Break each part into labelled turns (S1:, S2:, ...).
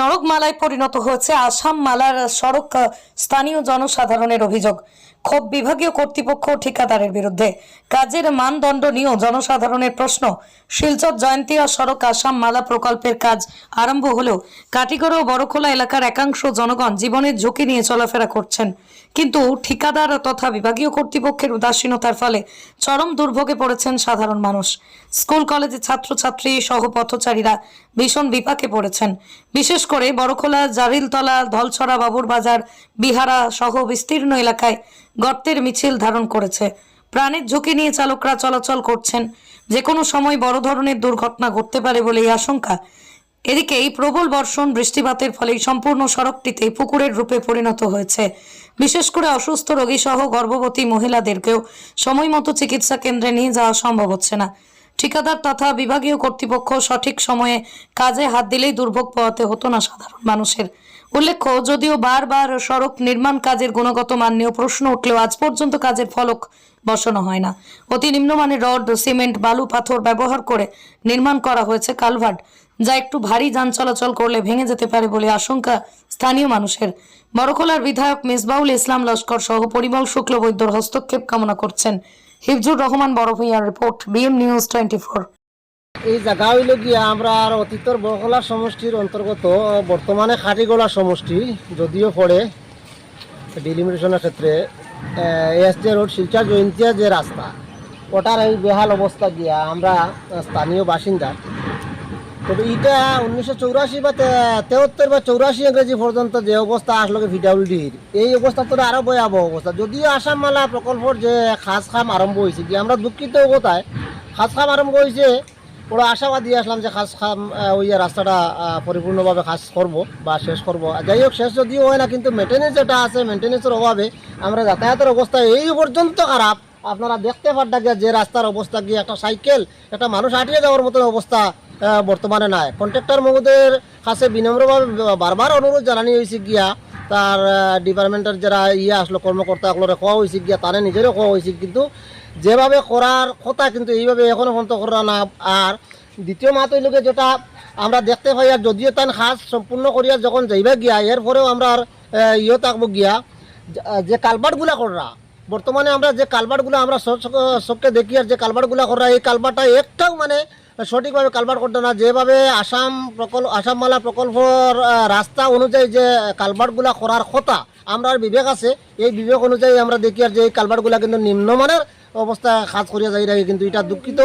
S1: নরকমালায় পরিণত হয়েছে আসাম মালার সড়ক, স্থানীয় জনসাধারণের অভিযোগ। ক্ষোভ বিভাগীয় কর্তৃপক্ষ ঠিকাদারের বিরুদ্ধে। কাজের মানদণ্ড নিয়েও জনসাধারণের প্রশ্ন, শিলচর জয়ন্তিয়া সড়ক আসাম মালা প্রকল্পের কাজ আরম্ভ হলেও কাটিগড় ও বড়খোলা এলাকার একাংশ জনগণ জীবনের ঝুঁকি নিয়ে চলাফেরা করছেন। কিন্তু ঠিকাদার তথা বিভাগীয় কর্তৃপক্ষের উদাসীনতার ফলে চরম দুর্ভোগে পড়েছেন সাধারণ মানুষ। স্কুল, কলেজের ছাত্রছাত্রী সহ পথচারীরা ভীষণ বিপাকে পড়েছেন। বিশেষ করে বড়খোলা জারিলতলা ধলছড়া বাবুর বাজার বিহারা সহ বিস্তীর্ণ এলাকায় গর্তের মিছিল ধারণ করেছে। প্রাণের ঝুঁকি নিয়ে চালকরা চলাচল করছেন। যে কোনো সময় বড় ধরনের দুর্ঘটনা ঘটতে পারে বলে এই আশঙ্কা। এদিকে এই প্রবল বর্ষণ, বৃষ্টিপাতের ফলে সম্পূর্ণ সড়কটিতে পুকুরের রূপে পরিণত হয়েছে। বিশেষ করে অসুস্থ রোগী সহ গর্ভবতী মহিলাদেরকেও সময় মতো চিকিৎসা কেন্দ্রে নিয়ে যাওয়া সম্ভব হচ্ছে না। ঠিকাদার তথা বিভাগীয় কর্তৃপক্ষ সঠিক সময়ে কাজে হাত দিলেই দুর্ভোগ পোহাতে হতো না সাধারণ মানুষের। উল্লেখ্য, যদিও বারবার সড়ক নির্মাণ কাজের গুণগত মান নিয়েও প্রশ্ন উঠলেও আজ পর্যন্ত কাজের ফলক বসানো হয় না। অতি নিম্নমানের রড, সিমেন্ট, বালু, পাথর ব্যবহার করে নির্মাণ করা হয়েছে কালভার্ট, যা একটু ভারী যান চলাচল করলে ভেঙে যেতে পারে বলে আশঙ্কা স্থানীয় মানুষের। বড়খোলার বিধায়ক মিসবাউল ইসলাম লস্কর সহ পরিমল শুক্লবৈদ্যর হস্তক্ষেপ কামনা করছেন। Hifzur Rahman বড়ভূঁইয়ার report, BM news twenty four.
S2: এই জায়গা হইল গিয়া আমরা আর অতীতর বহলা সমষ্টির অন্তর্গত বর্তমানে খাটিগোলা সমষ্টি, যদিও পড়ে ডিলিমিটেশনের ক্ষেত্রে S J road Silchar Jaintia যে রাস্তা, ওটার এই বেহাল অবস্থা গিয়া আমরা স্থানীয় বাসিন্দা তবে এটা উনিশশো চৌরাশি বা তেহত্তর বা চৌরাশি ইংরেজি পর্যন্ত যে অবস্থা আসলো ভিডাব্লিউডির, এই অবস্থা তো আরও ভয়াবহ অবস্থা। যদিও আসাম মালা প্রকল্পর যে খাস খাম আরম্ভ হয়েছে কি আমরা দুঃখিত অবস্থায় খাস খাম আরম্ভ হয়েছে ওরা আশাবাদী আসলাম যে খাস খাম ওই রাস্তাটা পরিপূর্ণভাবে খাস করব বা শেষ করব। যাই হোক, শেষ যদিও হয় না, কিন্তু মেনটেনেন্স যেটা আছে মেনটেনেন্সের অভাবে আমরা যাতায়াতের অবস্থা এই পর্যন্ত খারাপ। আপনারা দেখতে পারটা যে রাস্তার অবস্থা গিয়ে একটা সাইকেল, একটা মানুষ হাঁটিয়ে যাওয়ার মতন অবস্থা বর্তমানে নাই। কন্ট্রাক্টর মহোদয়ের কাছে বিনম্রভাবে বারবার অনুরোধ জানানি হয়েছে গিয়া, তার ডিপার্টমেন্টের যারা ইয়ে আসলো, কর্মকর্তাগুলোরে কোয়া হয়েছে গিয়া, তারা নিজেরও কোয়া হয়েছে কিন্তু যেভাবে করার কথা কিন্তু এইভাবে এখনও পর্যন্ত করা না। আর দ্বিতীয় মাত গিয়ে যেটা আমরা দেখতে পাই, আর যদিও তান খাস সম্পূর্ণ করিয়া যখন যাইবে গিয়া এর পরেও আমরা ইয়ে থাকব গিয়া, যে- কালবারগুলা কররা বর্তমানে আমরা যে কালবারগুলো আমরা চোখকে দেখি আর যে কালবারগুলো করা, এই কালবারটা একটাও মানে সঠিকভাবে কালবার করতে না যেভাবে আসাম প্রকল্প আসামমালা প্রকল্পর আহ, রাস্তা অনুযায়ী যে কালবারগুলা করার কথা আমরা বিবেক আছে এই বিবেক অনুযায়ী আমরা দেখি আর যে এই কালবারগুলা কিন্তু নিম্নমানের অবস্থা কাজ করিয়া যাই রাখি কিন্তু এটা দুঃখিত।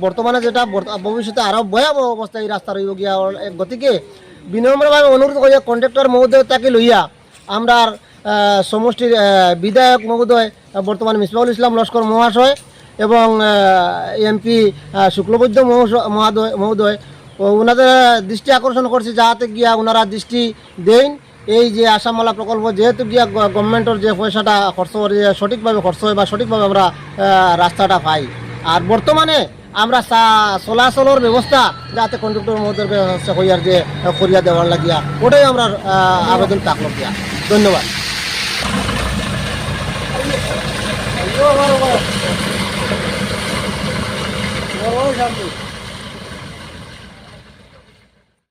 S2: বর্তমানে যেটা ভবিষ্যতে আরও ভয়াবহ অবস্থা এই রাস্তা রইব গিয়া গতিকে বিনম্রভাবে অনুরোধ করিয়া কন্ট্রাক্টর মহোদয় তাকে লইয়া আমরা সমষ্টির বিধায়ক মহোদয় বর্তমান মিসবাউল ইসলাম লস্কর মহাশয় এবং এমপি শুক্লবৈদ্য মহাদয়, মহোদয় ওনাদের দৃষ্টি আকর্ষণ করছে যাহাতে গিয়া ওনারা দৃষ্টি দেন। এই যে আসামমালা প্রকল্প, যেহেতু গিয়া গভর্নমেন্টের যে পয়সাটা খরচ করে সঠিকভাবে খরচ হয় বা সঠিকভাবে আমরা রাস্তাটা পাই। আর বর্তমানে আমরা চলাচলের ব্যবস্থা যাতে কন্ডাক্টর মহোদয়ের ব্যবস্থা হইয়ার যে, করিয়া দেওয়ার লাগিয়া, ওটাই আমরা আবেদন থাকল গিয়া। ধন্যবাদ। Ô, Jamil.